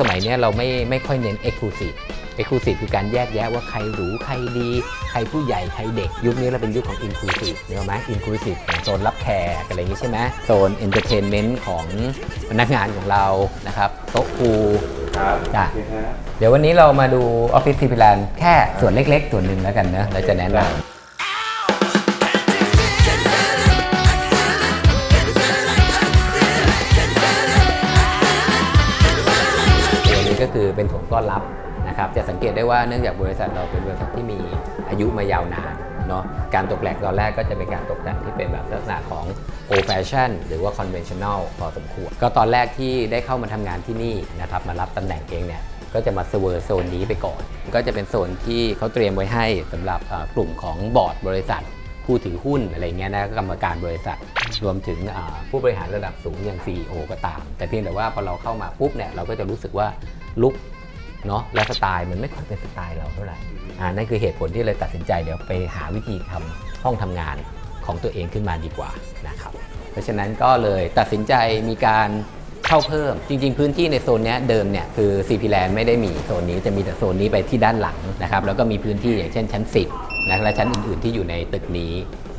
สมัยนี้เราไม่ไม่ค่อยเน้น Exclusive Exclusive คือการแยกแยะว่าใครหรูใครดี ใครผู้ใหญ่ใครเด็ก ยุคนี้เราเป็นยุคของ Inclusive เนกอะไหม Inclusive องโซนรับแขกอะไรอย่างงี้ใช่ไหมโซน Entertainment ของพนักงานของเรานะครับโต๊ะพูครับจ้ะเดี๋ยววันนี้เรามาดู Office c p l a n แค่ส่วนเล็กๆ ส่วนหนึ่งแล้วกันนะเราจะแนะนำ เป็นโถงต้อนรับนะครับจะสังเกตได้ว่าเนื่องจากบริษัทเราเป็นบริษัทที่มีอายุมายาวนานเนาะการตกแต่งตอนแรกก็จะเป็นการตกแต่งที่เป็นแบบลักษณะของ old fashion หรือว่า conventional พอสมควร ก็ตอนแรกที่ได้เข้ามาทำงานที่นี่นะครับมารับตำแหน่งเองเนี่ยก็จะมาเซเวอร์โซนนี้ไปก่อน ก็จะเป็นโซนที่เขาเตรียมไว้ให้สำหรับกลุ่มของบอร์ดบริษัท ผู้ถือหุ้นอะไรเงี้ยนะกรรมการบริษัท รวมถึงผู้บริหารระดับสูงอย่าง CEO ก็ตาม แต่เพียงแต่ว่าพอเราเข้ามาปุ๊บเนี่ยเราก็จะรู้สึกว่าลุกเนาะและสไตล์มันไม่ค่อยเป็นสไตล์เราเท่าไหร่อ่านั่นคือเหตุผลที่เลยตัดสินใจเดี๋ยวไปหาวิธีทำห้องทำงานของตัวเองขึ้นมาดีกว่านะครับเพราะฉะนั้นก็เลยตัดสินใจมีการเช่าเพิ่ม จริง ๆ พื้นที่ในโซนนี้เดิมเนี่ยคือ CP Land ไม่ได้มีโซนนี้จะมีแต่โซนนี้ไปที่ด้านหลังนะครับแล้วก็มีพื้นที่อย่างเช่นชั้น 10 นะและชั้นอื่นๆที่อยู่ในตึกนี้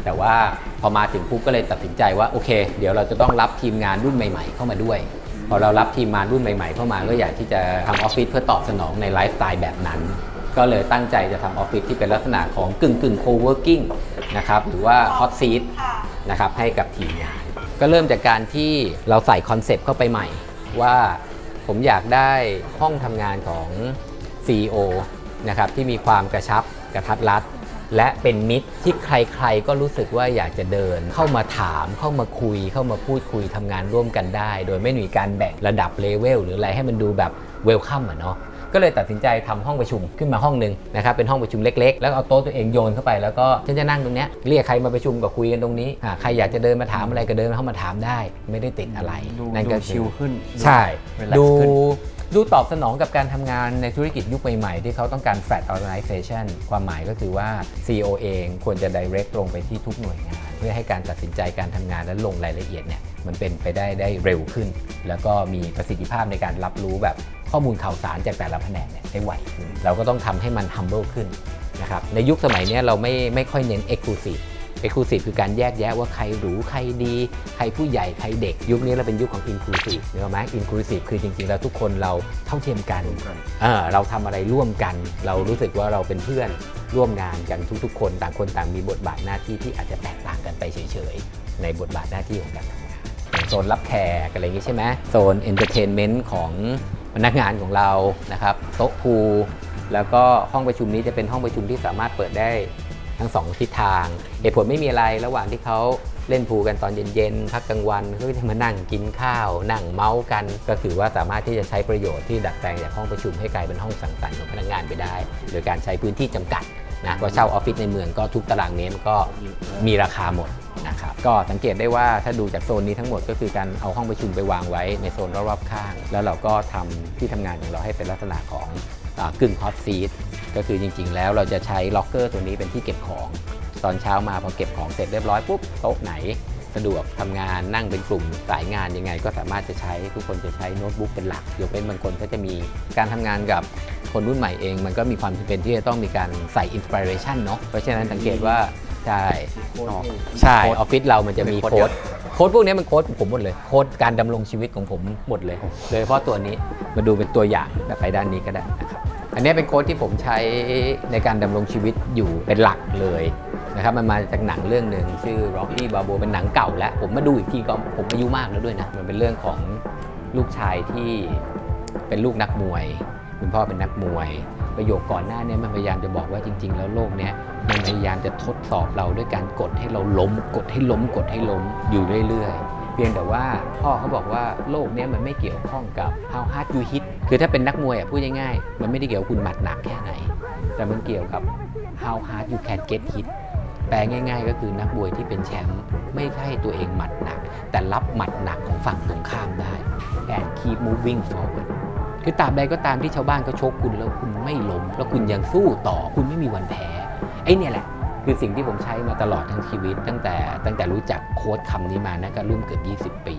แต่ว่าพอมาถึงปุ๊บก็เลยตัดสินใจว่าโอเค เดี๋ยวเราจะต้องรับทีมงานรุ่นใหม่ ๆ เข้ามาด้วย พอเรารับทีมงานรุ่นใหม่ ๆ เข้ามาก็อยากที่จะทำออฟฟิศเพื่อตอบสนองในไลฟ์สไตล์แบบนั้น ก็เลยตั้งใจจะทำออฟฟิศที่เป็นลักษณะของกึ่งกึ่งโคเวิร์กิ้งนะครับหรือว่าฮอตซีทนะครับให้กับทีมงาน ก็เริ่มจากการที่เราใส่คอนเซปต์เข้าไปใหม่ ว่าผมอยากได้ห้องทำงานของ CEO นะครับที่มีความกระชับกระทัดรัด และเป็นมิตรที่ใครๆ ก็รู้สึกว่าอยากจะเดิน เข้ามาถามเข้ามาคุย เข้ามาพูดคุยทำงานร่วมกันได้ โดยไม่มีการแบ่งระดับเลเวลหรืออะไรให้มันดูแบบเวลคัมอะเนาะก็เลยตัดสินใจทำห้องประชุมขึ้นมาห้องหนึ่งนะครับเป็นห้องประชุมเล็กๆ แล้วเอาโต๊ะตัวเองโยนเข้าไปแล้วก็ฉันจะนั่งตรงเนี้ยเรียกใครมาประชุมก็คุยกันตรงนี้อ่าใครอยากจะเดินมาถามอะไรก็เดินเข้ามาถามได้ ไม่ได้ติดอะไรดูนั่นดูก็คือชิลขึ้นใช่ relax ดูขึ้น ดูตอบสนองกับการทำงานในธุรกิจยุคใหม่ ๆ ที่เขาต้องการ flat organization ความหมายก็คือว่า CEO เองควรจะ direct ตรงไปที่ทุกหน่วยงาน เพื่อให้การตัดสินใจการทำงานและลงรายละเอียดเนี่ยมันเป็นไปได้ได้เร็วขึ้น แล้วก็มีประสิทธิภาพในการรับรู้แบบข้อมูลข่าวสารจากแต่ละแผนกเนี่ยได้ไวขึ้นเราก็ต้องทำให้มัน humble ขึ้นนะครับในยุคสมัยนี้เราไม่ไม่ค่อยเน้น exclusive Exclusive คือการแยกแยะว่าใครหรูใครดี ใครผู้ใหญ่ ใครเด็ก ยุคนี้เราเป็นยุคของ Inclusive เนกอะไหม Inclusive คือจริงๆ แล้วทุกคนเราเท่าเทียมกันเออเราทำอะไรร่วมกัน เรารู้สึกว่าเราเป็นเพื่อนร่วมงานกันทุกๆ คน ต่างคนต่างมีบทบาทหน้าที่ที่อาจจะแตกต่างกันไปเฉยๆ ในบทบาทหน้าที่ของการทำงานอย่างโซนรับแขกอะไรอย่างงี้ใช่ไหมโซน Entertainment ของพนักงานของเรานะครับโต๊ะพูลแล้วก็ห้องประชุมนี้จะเป็นห้องประชุมที่สามารถเปิดได้ ทั้งสองทิศทาง เหตุผลไม่มีอะไรระหว่างที่เขาเล่นพูกันตอนเย็นๆ พักกลางวันเขาก็จะมานั่งกินข้าว นั่งเมาส์กัน ก็คือว่าสามารถที่จะใช้ประโยชน์ที่ดัดแปลงจากห้องประชุมให้กลายเป็นห้องสังสรรค์ของพนักงานไปได้ โดยการใช้พื้นที่จำกัดนะก็เช่าออฟฟิศในเมืองก็ทุกตารางเมตรก็มีราคาหมดนะครับก็สังเกตได้ว่าถ้าดูจากโซนนี้ทั้งหมดก็คือการเอาห้องประชุมไปวางไว้ในโซนรอบๆข้าง แล้วเราก็ทำที่ทำงานของเราให้เป็นลักษณะของ กึ่งฮอตซีทก็คือจริงๆ แล้วเราจะใช้ล็อกเกอร์ตัวนี้เป็นที่เก็บของ ตอนเช้ามาพอเก็บของเสร็จเรียบร้อยปุ๊บโต๊ะไหนสะดวกทำงานนั่งเป็นกลุ่มสายงานยังไง ก็สามารถจะใช้ทุกคนจะใช้โน้ตบุ๊กเป็นหลักยกเว้นบางคนก็จะมีการทำงานกับคนรุ่นใหม่เอง มันก็มีความจำเป็นที่จะต้องมีการใส่อินสปิเรชันเนาะเพราะฉะนั้นสังเกตว่าใช่ใช่ออฟฟิศเรามันจะมีเป็นโค้โค้ดดโค้ดพวกนี้มันโค้ดผมหมดเลยโค้ดการดำรงชีวิตของผมหมดเลยโดยเฉพาะตัวนี้มาดูเป็นตัวอย่างแบบไปด้านนี้ก็ได้นะครับ อันนี้เป็นโค้ดที่ผมใช้ในการดำรงชีวิตอยู่เป็นหลักเลยนะครับมันมาจากหนังเรื่องหนึ่งชื่อ Rocky Balboa เป็นหนังเก่าแล้ว ผมมาดูอีกทีก็ผมอายุมากแล้วด้วยนะ มันเป็นเรื่องของลูกชายที่เป็นลูกนักมวย คุณพ่อเป็นนักมวย ประโยคก่อนหน้าเนี้มันพยายามจะบอกว่าจริง ๆ แล้วโลกนี้มันพยายามจะทดสอบเราด้วยการกดให้เราล้ม กดให้ล้มกดให้ล้มอยู่เรื่อยๆ เพียงแต่ว่าพ่อเขาบอกว่าโลกเนี้ยมันไม่เกี่ยวข้องกับ how hard you hit คือถ้าเป็นนักมวยอะพูดง่ายๆ มันไม่ได้เกี่ยวกับคุณหมัดหนักแค่ไหน แต่มันเกี่ยวกับ how hard you can get hit แปลง่าย ๆ ก็คือนักมวยที่เป็นแชมป์ไม่ใช่ตัวเองหมัดหนัก แต่รับหมัดหนักของฝั่งตรงข้ามได้ and keep moving forward คือตราบใดก็ตามที่ชาวบ้านเขาชกคุณแล้วคุณไม่ล้มแล้วคุณยังสู้ต่อคุณไม่มีวันแพ้ไอ้เนี่ยแหละ คือสิ่งที่ผมใช้มาตลอดทั้งชีวิต ตั้งแต่ตั้งแต่รู้จักโค้ดคำนี้มานะก็รุ่นเกือบ 20 ปี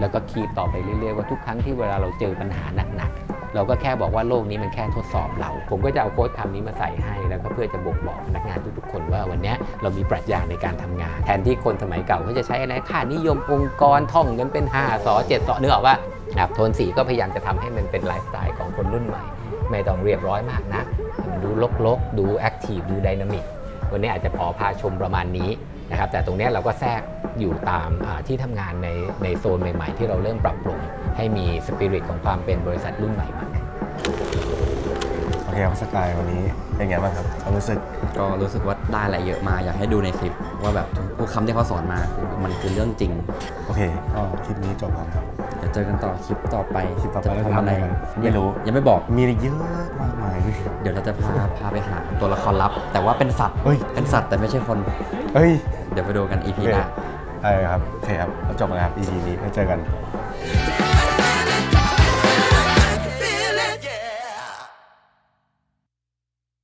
แล้วก็คีบต่อไปเรื่อยๆว่าทุกครั้งที่เวลาเราเจอปัญหาหนักๆ เราก็แค่บอกว่าโลกนี้มันแค่ทดสอบเรา ผมก็จะเอาโค้ดคำนี้มาใส่ให้ แล้วก็เพื่อจะบ่งบอกพนักงานทุกๆคนว่าวันนี้เรามีปรัชญาในการทำงาน แทนที่คนสมัยเก่าเขาจะใช้อะไรค่านิยมองค์กรท่องกันเป็น5สอ7สอนึกอว่าอับโทนสีก็พยายามจะทำให้มันเป็นไลฟ์สไตล์ของคนรุ่นใหม่ ไม่ต้องเรียบร้อยมากนะ ดูลกๆ ดูแอคทีฟ ดูไดนามิก วันนี้อาจจะขอพาชมประมาณนี้นะครับแต่ตรงนี้เราก็แทรกอยู่ตามที่ทำงานในในโซนใหม่ ๆ ที่เราเริ่มปรับปรุงให้มีสปิริตของความเป็นบริษัทรุ่นใหม่มากขึ้น โอเคครับสกายวันนี้เป็นไงบ้างครับความรู้สึกก็รู้สึกว่าได้อะไรเยอะมากอยากให้ดูในคลิปว่าแบบทุกคำที่เขาสอนมาคือมันคือเรื่องจริงโอเคก็คลิปนี้จบแล้วครับเดี๋ยวเจอกันต่อคลิปต่อไปคลิปต่อไปจะเราจะทำอะไรกันไม่รู้ยังไม่บอกมีเยอะมากมายเลยเดี๋ยวเราจะพาพาไปหาตัวละครลับ แต่ว่าเป็นสัตว์เฮ้ยเป็นสัตว์แต่ไม่ใช่คนเฮ้ยเดี๋ยวไปดูกัน EP โอเคหน้าได้ครับโอเคครับเราจบแล้วครับ EP นี้แล้วเจอกัน